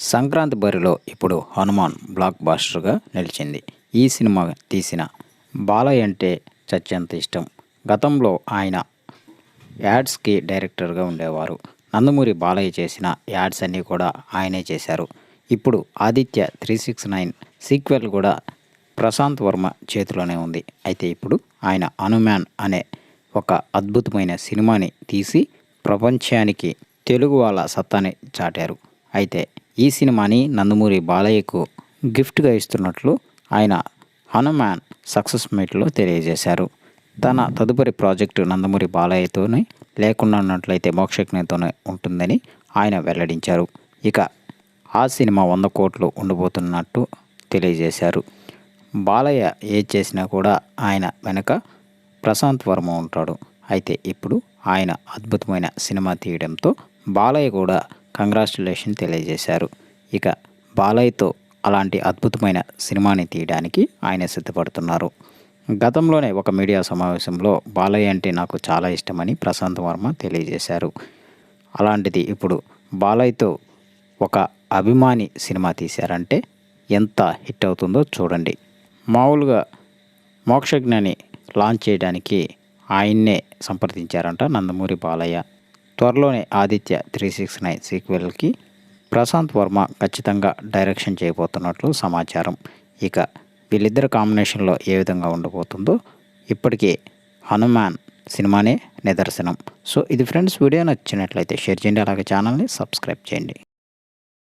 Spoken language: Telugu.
సంక్రాంతి బరిలో ఇప్పుడు హనుమాన్ బ్లాక్ బాస్టర్గా నిలిచింది. ఈ సినిమా తీసిన బాలయ్య అంటే చచ్చేంత ఇష్టం. గతంలో ఆయన యాడ్స్కి డైరెక్టర్గా ఉండేవారు. నందమూరి బాలయ్య చేసిన యాడ్స్ అన్నీ కూడా ఆయనే చేశారు. ఇప్పుడు Aditya three six nine sequel కూడా ప్రశాంత్ వర్మ చేతిలోనే ఉంది. అయితే ఇప్పుడు ఆయన హనుమాన్ అనే ఒక అద్భుతమైన సినిమాని తీసి ప్రపంచానికి తెలుగు వాళ్ళ సత్తాని చాటారు. అయితే ఈ సినిమాని నందమూరి బాలయ్యకు గిఫ్ట్గా ఇస్తున్నట్లు ఆయన హనుమాన్ సక్సెస్ మీట్లో తెలియజేశారు. తన తదుపరి ప్రాజెక్టు నందమూరి బాలయ్యతోనే లేకుండా ఉన్నట్లయితే మోక్షజ్ఞతోనే ఉంటుందని ఆయన వెల్లడించారు. ఇక ఆ సినిమా వంద కోట్లు ఉండబోతున్నట్టు తెలియజేశారు. బాలయ్య ఏ చేసినా కూడా ఆయన వెనక ప్రశాంత్ వర్మ ఉంటాడు. అయితే ఇప్పుడు ఆయన అద్భుతమైన సినిమా తీయడంతో బాలయ్య కూడా కంగ్రాచులేషన్ తెలియజేశారు. ఇక బాలయ్యతో అలాంటి అద్భుతమైన సినిమాని తీయడానికి ఆయన సిద్ధపడుతున్నారు. గతంలోనే ఒక మీడియా సమావేశంలో బాలయ్య అంటే నాకు చాలా ఇష్టమని ప్రశాంత్ వర్మ తెలియజేశారు. అలాంటిది ఇప్పుడు బాలయ్యతో ఒక అభిమాని సినిమా తీశారంటే ఎంత హిట్ అవుతుందో చూడండి. మామూలుగా మోక్షజ్ఞని లాంచ్ చేయడానికి ఆయన్నే సంప్రదించారంట నందమూరి బాలయ్య. త్వరలోనే ఆదిత్య త్రీ సిక్స్ నైన్ సీక్వెల్కి ప్రశాంత్ వర్మ ఖచ్చితంగా డైరెక్షన్ చేయబోతున్నట్లు సమాచారం. ఇక వీళ్ళిద్దరు కాంబినేషన్లో ఏ విధంగా ఉండబోతుందో ఇప్పటికే హనుమాన్ సినిమానే నిదర్శనం. సో ఇది ఫ్రెండ్స్ వీడియో నచ్చినట్లయితే షేర్ చేయండి అలాగే ఛానల్ని సబ్స్క్రైబ్ చేయండి.